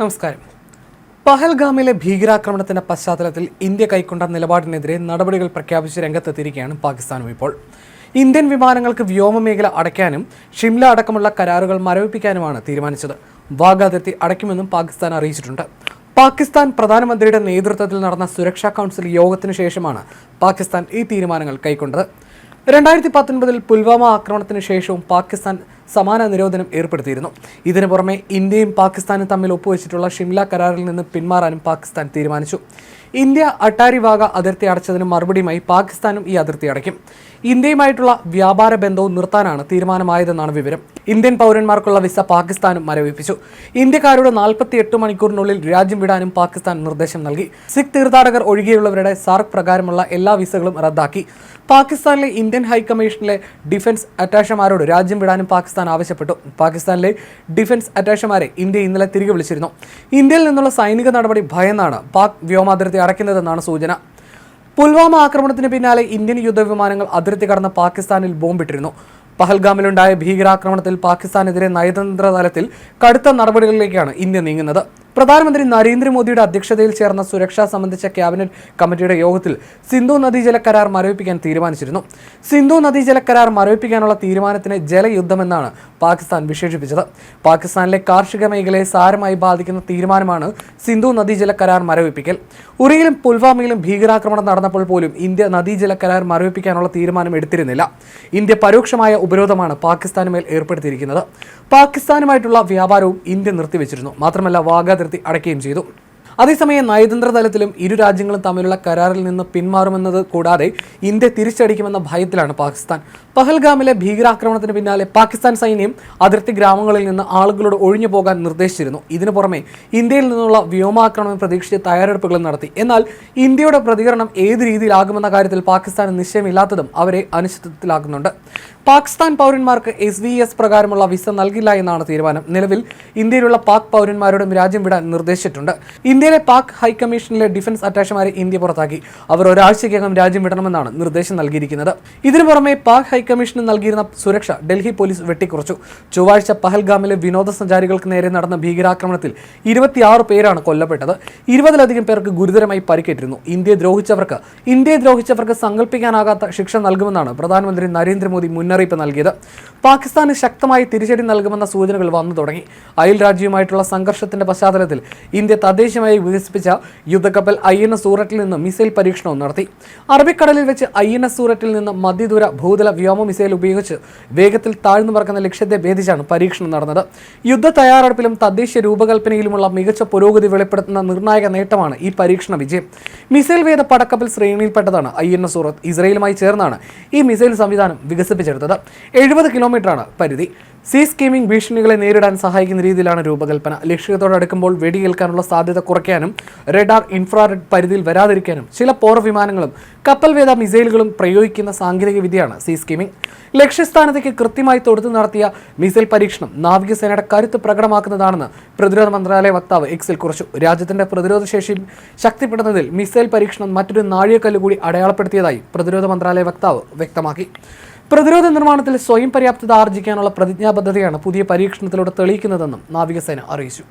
നമസ്കാരം. പഹൽഗാമിലെ ഭീകരാക്രമണത്തിന്റെ പശ്ചാത്തലത്തിൽ ഇന്ത്യ കൈക്കൊണ്ട നിലപാടിനെതിരെ നടപടികൾ പ്രഖ്യാപിച്ച് രംഗത്തെത്തിയിരിക്കുകയാണ് പാകിസ്ഥാനും ഇപ്പോൾ. ഇന്ത്യൻ വിമാനങ്ങൾക്ക് വ്യോമമേഖല അടയ്ക്കാനും ഷിംല അടക്കമുള്ള കരാറുകൾ മരവിപ്പിക്കാനുമാണ് തീരുമാനിച്ചത്. വാഗാതിർത്തി അടയ്ക്കുമെന്നും പാകിസ്ഥാൻ അറിയിച്ചിട്ടുണ്ട്. പാകിസ്ഥാൻ പ്രധാനമന്ത്രിയുടെ നേതൃത്വത്തിൽ നടന്ന സുരക്ഷാ കൗൺസിൽ യോഗത്തിനു ശേഷമാണ് പാകിസ്ഥാൻ ഈ തീരുമാനങ്ങൾ കൈക്കൊണ്ടത്. രണ്ടായിരത്തി പത്തൊൻപതിൽ പുൽവാമ ആക്രമണത്തിന് ശേഷവും പാകിസ്ഥാൻ സമാന നിരോധനം ഏർപ്പെടുത്തിയിരുന്നു. ഇതിനു പുറമെ ഇന്ത്യയും പാകിസ്ഥാനും തമ്മിൽ ഒപ്പുവെച്ചിട്ടുള്ള ഷിംല കരാറിൽ നിന്ന് പിന്മാറാനും പാകിസ്ഥാൻ തീരുമാനിച്ചു. ഇന്ത്യ അട്ടാരി വാഗ അതിർത്തി അടച്ചതിന് മറുപടിയുമായി പാകിസ്ഥാനും ഈ അതിർത്തി അടയ്ക്കും. ഇന്ത്യയുമായിട്ടുള്ള വ്യാപാര ബന്ധവും നിർത്താനാണ് തീരുമാനമായതെന്നാണ് വിവരം. ഇന്ത്യൻ പൗരന്മാർക്കുള്ള വിസ പാകിസ്ഥാനും മരവിപ്പിച്ചു. ഇന്ത്യക്കാരോട് നാൽപ്പത്തി എട്ട് മണിക്കൂറിനുള്ളിൽ രാജ്യം വിടാനും പാകിസ്ഥാൻ നിർദ്ദേശം നൽകി. സിഖ് തീർത്ഥാടകർ ഒഴികെയുള്ളവരുടെ സാർക്ക് പ്രകാരമുള്ള എല്ലാ വിസകളും റദ്ദാക്കി. പാകിസ്ഥാനിലെ ഇന്ത്യൻ ഹൈക്കമ്മീഷനിലെ ഡിഫൻസ് അറ്റാഷമാരോട് രാജ്യം വിടാനും പാകിസ്ഥാൻ ആവശ്യപ്പെട്ടു. പാകിസ്ഥാനിലെ ഡിഫൻസ് അറ്റാഷമാരെ ഇന്ത്യ ഇന്നലെ തിരികെ വിളിച്ചിരുന്നു. ഇന്ത്യയിൽ നിന്നുള്ള സൈനിക നടപടി ഭയന്നാണ്. പാക് വ്യോമാതിർത്തി അടയ്ക്കുന്നതെന്നാണ് സൂചന. പുൽവാമ ആക്രമണത്തിന് പിന്നാലെ ഇന്ത്യൻ യുദ്ധവിമാനങ്ങൾ അതിർത്തി കടന്ന് പാകിസ്ഥാനിൽ ബോംബിട്ടിരുന്നു. പഹൽഗാമിലുണ്ടായ ഭീകരാക്രമണത്തിൽ പാകിസ്ഥാനെതിരെ നയതന്ത്ര തലത്തിൽ കടുത്ത നടപടികളിലേക്കാണ് ഇന്ത്യ നീങ്ങുന്നത്. പ്രധാനമന്ത്രി നരേന്ദ്രമോദിയുടെ അധ്യക്ഷതയിൽ ചേർന്ന സുരക്ഷ സംബന്ധിച്ച ക്യാബിനറ്റ് കമ്മിറ്റിയുടെ യോഗത്തിൽ സിന്ധു നദീജല കരാർ മരവിപ്പിക്കാൻ തീരുമാനിച്ചിരുന്നു. സിന്ധു നദീജല കരാർ മരവിപ്പിക്കാനുള്ള തീരുമാനത്തിന് ജലയുദ്ധമെന്നാണ് പാകിസ്ഥാൻ വിശേഷിപ്പിച്ചത്. പാകിസ്ഥാനിലെ കാർഷിക മേഖലയെ സാരമായി ബാധിക്കുന്ന തീരുമാനമാണ് സിന്ധു നദീജല കരാർ മരവിപ്പിക്കൽ. ഉറിയിലും പുൽവാമയിലും ഭീകരാക്രമണം നടന്നപ്പോൾ പോലും ഇന്ത്യ നദീജല കരാർ മരവിപ്പിക്കാനുള്ള തീരുമാനം എടുത്തിരുന്നില്ല. ഇന്ത്യ പരോക്ഷമായ ഉപരോധമാണ് പാകിസ്ഥാനുമേൽ ഏർപ്പെടുത്തിയിരിക്കുന്നത്. പാകിസ്ഥാനുമായിട്ടുള്ള വ്യാപാരവും ഇന്ത്യ നിർത്തിവെച്ചിരുന്നു. മാത്രമല്ല വാഗ അതിർത്തി അടയ്ക്കുകയും ചെയ്തു. അതേസമയം നയതന്ത്ര തലത്തിലും ഇരു രാജ്യങ്ങളും തമ്മിലുള്ള കരാറിൽ നിന്ന് പിന്മാറുമെന്നത് കൂടാതെ ഇന്ത്യ തിരിച്ചടിക്കുമെന്ന ഭയത്തിലാണ് പാകിസ്ഥാൻ. പഹൽഗാമിലെ ഭീകരാക്രമണത്തിന് പിന്നാലെ പാകിസ്ഥാൻ സൈന്യം അതിർത്തി ഗ്രാമങ്ങളിൽ നിന്ന് ആളുകളോട് ഒഴിഞ്ഞു പോകാൻ നിർദ്ദേശിച്ചിരുന്നു. ഇതിനു പുറമെ ഇന്ത്യയിൽ നിന്നുള്ള വ്യോമാക്രമണം പ്രതീക്ഷിച്ച് തയ്യാറെടുപ്പുകൾ നടത്തി. എന്നാൽ ഇന്ത്യയുടെ പ്രതികരണം ഏത് രീതിയിലാകുമെന്ന കാര്യത്തിൽ പാകിസ്ഥാന് നിശ്ചയമില്ലാത്തതും അവരെ അനിശ്ചിതത്തിലാക്കുന്നുണ്ട്. പാകിസ്ഥാൻ പൗരന്മാർക്ക് എസ് വി എസ് പ്രകാരമുള്ള വിസ നൽകില്ല എന്നാണ് തീരുമാനം. നിലവിൽ ഇന്ത്യയിലുള്ള പാക് പൗരന്മാരോടും രാജ്യം വിടാൻ നിർദ്ദേശിച്ചിട്ടുണ്ട്. ഇന്ത്യയിലെ പാക് ഹൈക്കമ്മീഷനിലെ ഡിഫൻസ് അറ്റാഷമാരെ ഇന്ത്യ പുറത്താക്കി. അവർ ഒരാഴ്ചയ്ക്കകം രാജ്യം വിടണമെന്നാണ് നിർദ്ദേശം നൽകിയിരിക്കുന്നത്. ഇതിനു പുറമെ പാക് ഹൈക്കമ്മീഷന് നൽകിയിരുന്ന സുരക്ഷ ഡൽഹി പോലീസ് വെട്ടിക്കുറച്ചു. ചൊവ്വാഴ്ച പഹൽഗാമിലെ വിനോദസഞ്ചാരികൾക്ക് നേരെ നടന്ന ഭീകരാക്രമണത്തിൽ ഇരുപത്തിയാറ് പേരാണ് കൊല്ലപ്പെട്ടത്. ഇരുപതിലധികം പേർക്ക് ഗുരുതരമായി പരിക്കേറ്റിരുന്നു. ഇന്ത്യയെ ദ്രോഹിച്ചവർക്ക് ഇന്ത്യയെ ദ്രോഹിച്ചവർക്ക് സങ്കല്പിക്കാനാകാത്ത ശിക്ഷ നൽകുമെന്നാണ് പ്രധാനമന്ത്രി നരേന്ദ്രമോദി മുന്നറിയിപ്പ് നൽകിയത്. പാകിസ്ഥാന് ശക്തമായി തിരിച്ചടി നൽകുമെന്ന സൂചനകൾ വന്നു തുടങ്ങി. അയൽ രാജ്യവുമായിട്ടുള്ള സംഘർഷത്തിന്റെ പശ്ചാത്തലത്തിൽ ഇന്ത്യ തദ്ദേശീയമായി വികസിപ്പിച്ച യുദ്ധക്കപ്പൽ ഐ എൻ എസ് സൂററ്റിൽ നിന്ന് മിസൈൽ പരീക്ഷണവും നടത്തി. അറബിക്കടലിൽ വെച്ച് ഐ എൻ എസ് സൂററ്റിൽ നിന്ന് മധ്യദൂര ഭൂതല വ്യോമ മിസൈൽ ഉപയോഗിച്ച് വേഗത്തിൽ താഴ്ന്നു പറക്കുന്ന ലക്ഷ്യത്തെ ഭേദിച്ചാണ് പരീക്ഷണം നടന്നത്. യുദ്ധ തയ്യാറെടുപ്പിലും തദ്ദേശീയ രൂപകൽപ്പനയിലുമുള്ള മികച്ച പുരോഗതി വെളിപ്പെടുത്തുന്ന നിർണായക നേട്ടമാണ് ഈ പരീക്ഷണ വിജയം. മിസൈൽ വേദ പടക്കപ്പൽ ശ്രേണിയിൽപ്പെട്ടതാണ് ഐ എൻ എസ് സൂറത്ത്. ഇസ്രയേലുമായി ചേർന്നാണ് ഈ മിസൈൽ സംവിധാനം വികസിപ്പിച്ചെടുത്തത്. എഴുപത് കിലോമീറ്ററാണ് പരിധി. സീ സ്കീമിംഗ് ഭീഷണികളെ നേരിടാൻ സഹായിക്കുന്ന രീതിയിലാണ് രൂപകൽപ്പന. ലക്ഷ്യത്തോടെ അടുക്കുമ്പോൾ വെടിയേൽക്കാനുള്ള സാധ്യത കുറയ്ക്കാനും റെഡാർ ഇൻഫ്രാറെഡ് പരിധിയിൽ വരാതിരിക്കാനും ചില പോർ വിമാനങ്ങളും കപ്പൽ വേദ മിസൈലുകളും പ്രയോഗിക്കുന്ന സാങ്കേതിക വിദ്യയാണ് സീ സ്കീമിംഗ്. ലക്ഷ്യസ്ഥാനത്തേക്ക് കൃത്യമായി തൊടുത്തു നടത്തിയ മിസൈൽ പരീക്ഷണം നാവികസേനയുടെ കരുത്ത് പ്രകടമാക്കുന്നതാണെന്ന് പ്രതിരോധ മന്ത്രാലയ വക്താവ് എക്സിൽ കുറിച്ചു. രാജ്യത്തിന്റെ പ്രതിരോധ ശേഷി ശക്തിപ്പെടുന്നതിൽ മിസൈൽ പരീക്ഷണം മറ്റൊരു നാഴികക്കല്ലുകൂടി അടയാളപ്പെടുത്തിയതായി പ്രതിരോധ മന്ത്രാലയ വക്താവ് വ്യക്തമാക്കി. പ്രതിരോധ നിർമ്മാണത്തിൽ സ്വയം പര്യാപ്തത ആർജിക്കാനുള്ള പ്രതിജ്ഞാബദ്ധതയാണ് പുതിയ പരീക്ഷണത്തിലൂടെ തെളിയിക്കുന്നതെന്നും നാവികസേന അറിയിച്ചു.